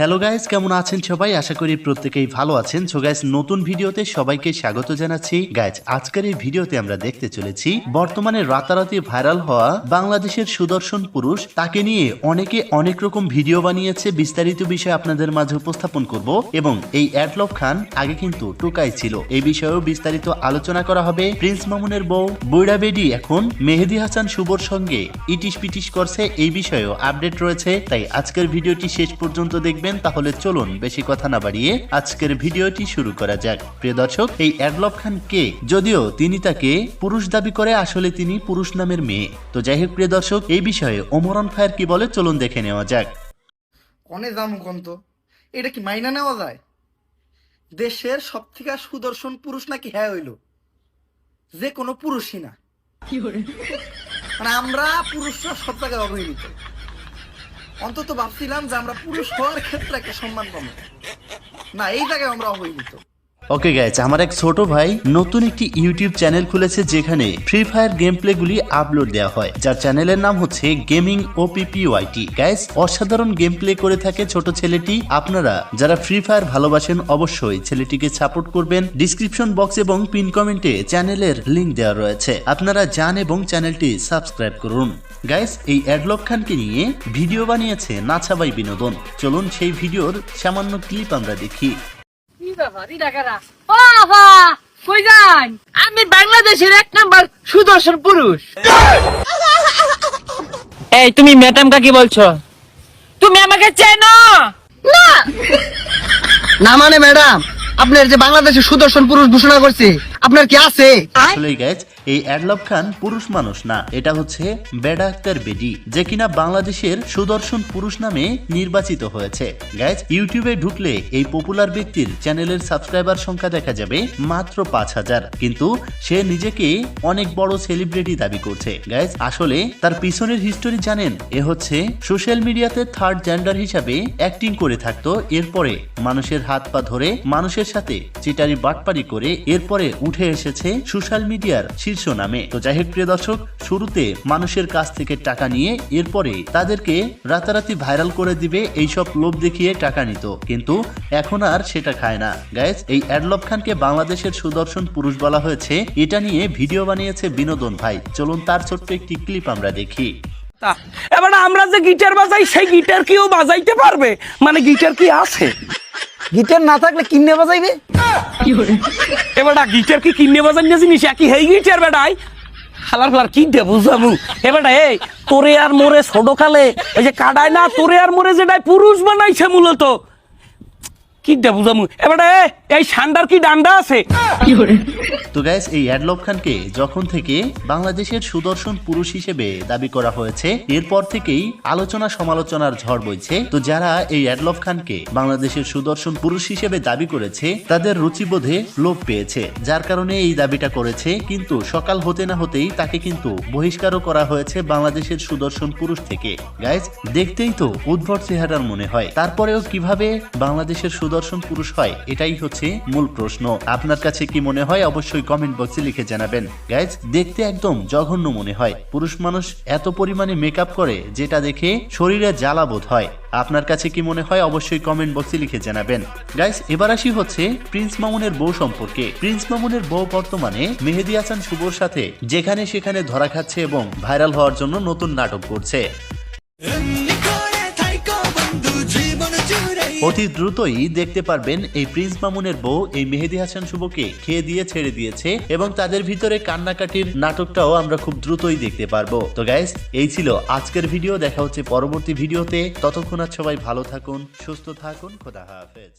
Hello guys কেমন আছেন সবাই? আশা করি প্রত্যেকেই ভালো আছেন। সো গাইস নতুন ভিডিওতে সবাইকে স্বাগত জানাচ্ছি। গাইস আজকের এই ভিডিওতে আমরা দেখতে চলেছি, বর্তমানে রাতারাতি ভাইরাল হওয়া বাংলাদেশের সুদর্শন পুরুষ। তাকে নিয়ে অনেকে অনেক রকম ভিডিও বানিয়েছে। বিস্তারিত বিষয় আপনাদের মাঝে উপস্থাপন করব। এবং এই অ্যাডলফ খান আগে কিন্তু টোকাই ছিল। এই বিষয়েও বিস্তারিত আলোচনা করা হবে। প্রিন্স মামুনের বউ বৈরা বেডি এখন মেহেদি হাসান শুভর সঙ্গে ইটিশ পিটিশ করছে। এই বিষয়েও আপডেট রয়েছে। তাই আজকের ভিডিওটি শেষ পর্যন্ত দেখবেন। তাহলে চলুন বেশি কথা না বাড়িয়ে আজকের ভিডিওটি শুরু করা যাক। প্রিয় দর্শক এই অ্যাডলফ খান কে? যদিও তিনি তাকে পুরুষ দাবি করে আসলে তিনি পুরুষ নামের মেয়ে। তো যাই হোক প্রিয় দর্শক এই বিষয়ে ওমরন ফায়ার কি বলে চলুন দেখে নেওয়া যাক। কনে দাম কন্ত এটা কি মাইনা নেওয়া যায়? দেশের সব থেকে সুদর্শন পুরুষ নাকি হ্যাঁ হইল? যে কোনো পুরুষই না। মানে আমরা পুরুষরা সব জায়গায় অবহেলিত। অন্তত ভাবছিলাম যে আমরা পুরুষ হওয়ার ক্ষেত্রে একটা সম্মান পাবো। না এই জায়গায় আমরা অবহেলিত। ওকে গাইজ আমার এক ছোট ভাই নতুন একটি ইউটিউব চ্যানেল খুলেছে যেখানে ফ্রি ফায়ার গেম প্লে গুলি আপলোড দেওয়া হয়। যার চ্যানেলের নাম হচ্ছে গেমিং ওপিপিওয়াইটি গাইজ অসাধারণ গেম প্লে করে থাকে ছোট ছেলেটি। আপনারা যারা ফ্রি ফায়ার ভালোবাসেন, অবশ্যই ছেলেটিকে সাপোর্ট করবেন। ডিসক্রিপশন বক্স এবং পিন কমেন্টে চ্যানেলের লিংক দেওয়া রয়েছে। আপনারা যান এবং চ্যানেলটি সাবস্ক্রাইব করুন। গাইস এই অ্যাডলক খানকে নিয়ে ভিডিও বানিয়েছে নাছাবাই বিনোদন। চলুন সেই ভিডিওর সামান্য ক্লিপ আমরা দেখি। কি ব্যাপার? এটা কারা ও বাবা কই যান আমি বাংলাদেশের এক নাম্বার সুদর্শন পুরুষ। এই তুমি ম্যাডাম কাকি বলছো? তুমি আমাকে চেনো? না। না মানে ম্যাডাম আপনার যে বাংলাদেশের সুদর্শন পুরুষ ঘোষণা করছে আপনার কি আছে? আসলে গাইজ এই অ্যাডলব খান পুরুষ মানুষ না, এটা হচ্ছে বেডা আক্তার বেডি যে কিনা বাংলাদেশের সুদর্শন পুরুষ নামে নির্বাচিত হয়েছে। গাইজ ইউটিউবে ঢুকলে এই পপুলার ব্যক্তির চ্যানেলের সাবস্ক্রাইবার সংখ্যা দেখা যাবে মাত্র পাঁচ হাজার। কিন্তু সে নিজেকে অনেক বড় সেলিব্রিটি দাবি করছে। গাইজ আসলে তার পিছনের হিস্টোরি জানেন, এ হচ্ছে সোশ্যাল মিডিয়াতে থার্ড জেন্ডার হিসাবে অ্যাক্টিং করে থাকতো, এরপরে মানুষের হাত পা ধরে মানুষের সাথে চিটারি বাটপারি করে, এরপরে উঠে এসেছে সোশ্যাল মিডিয়ার শীর্ষ নামে তো যাই হোক প্রিয় দর্শক শুরুতে মানুষের কাছ থেকে টাকা নিয়ে এরপরে তাদেরকে রাতারাতি ভাইরাল করে দিবে এইসব লোভ দেখিয়ে টাকা নিত। কিন্তু এখন আর সেটা খায় না। গাইজ এই অ্যাডলব খানকে বাংলাদেশের সুদর্শন পুরুষ বলা হয়েছে। এটা নিয়ে ভিডিও বানিয়েছে বিনোদন ভাই। চলুন তার ছোট্ট একটি ক্লিপ আমরা দেখি। এবার আমরা যে গিটার বাজাই সেই গিটার কেউ বাজাইতে পারবে? মানে গিটার কি আছে? গিটার না থাকলে কিনে বাজাইবে? এবার গিটার কি কিনে বাজার নিয়ে জিনিস একই হেই গিটার বেটাই? হালার ফালার কি দে এ বেটা, এই, তোরে আর মোরে ছোট কালে ওই যে কাডায় না, তোরে আর মোরে যেটাই পুরুষ বানাইছে মূলত। কি দে বুঝামু এবার এই সান্ডার কি ডান্ডা আছে? তো গাইস এই অ্যাডলব খানকে যখন থেকে বাংলাদেশের সুদর্শন পুরুষ হিসেবে দাবি করা হয়েছে, এরপর থেকেই আলোচনা সমালোচনার ঝড় বইছে। তো যারা এই অ্যাডলব খানকে বাংলাদেশের সুদর্শন পুরুষ হিসেবে দাবি করেছে, তাদের রুচিবোধে লোভ পেয়েছে। যার কারণে এই দাবিটা করেছে, কিন্তু সকাল হতে না হতেই তাকে কিন্তু বহিষ্কারও করা হয়েছে বাংলাদেশের সুদর্শন পুরুষ থেকে। গাইজ দেখতেই তো উদ্ভট চেহারার মনে হয়। তারপরেও কীভাবে বাংলাদেশের সুদর্শন পুরুষ হয়, এটাই হচ্ছে মূল প্রশ্ন। আপনার কাছে কি মনে হয়? অবশ্যই কমেন্ট বক্সে লিখে জানাবেন। গাইজ দেখতে একদম জঘন্য মনে হয়। পুরুষ মানুষ এত পরিমাণে মেকআপ করে, যেটা দেখে শরীরে জ্বালা বোধ হয়। আপনার কাছে কি মনে হয়? অবশ্যই কমেন্ট বক্সে লিখে জানাবেন। গাইস এবার আসি হচ্ছে প্রিন্স মামুনের বউ সম্পর্কে। প্রিন্স মামুনের বউ বর্তমানে মেহেদি হাসান শুভর সাথে যেখানে সেখানে ধরা খাচ্ছে এবং ভাইরাল হওয়ার জন্য নতুন নাটক করছে। অতি দ্রুতই দেখতে পারবেন এই প্রিন্স মামুনের বউ, এই মেহেদি হাসান শুভকে খেয়ে দিয়ে ছেড়ে দিয়েছে এবং তাদের ভিতরে কান্নাকাটির নাটকটাও আমরা খুব দ্রুতই দেখতে পারব। তো গাইস এই ছিল আজকের ভিডিও দেখা হচ্ছে পরবর্তী ভিডিওতে ততক্ষণ আর সবাই ভালো থাকুন, সুস্থ থাকুন, খোদা হাফেজ।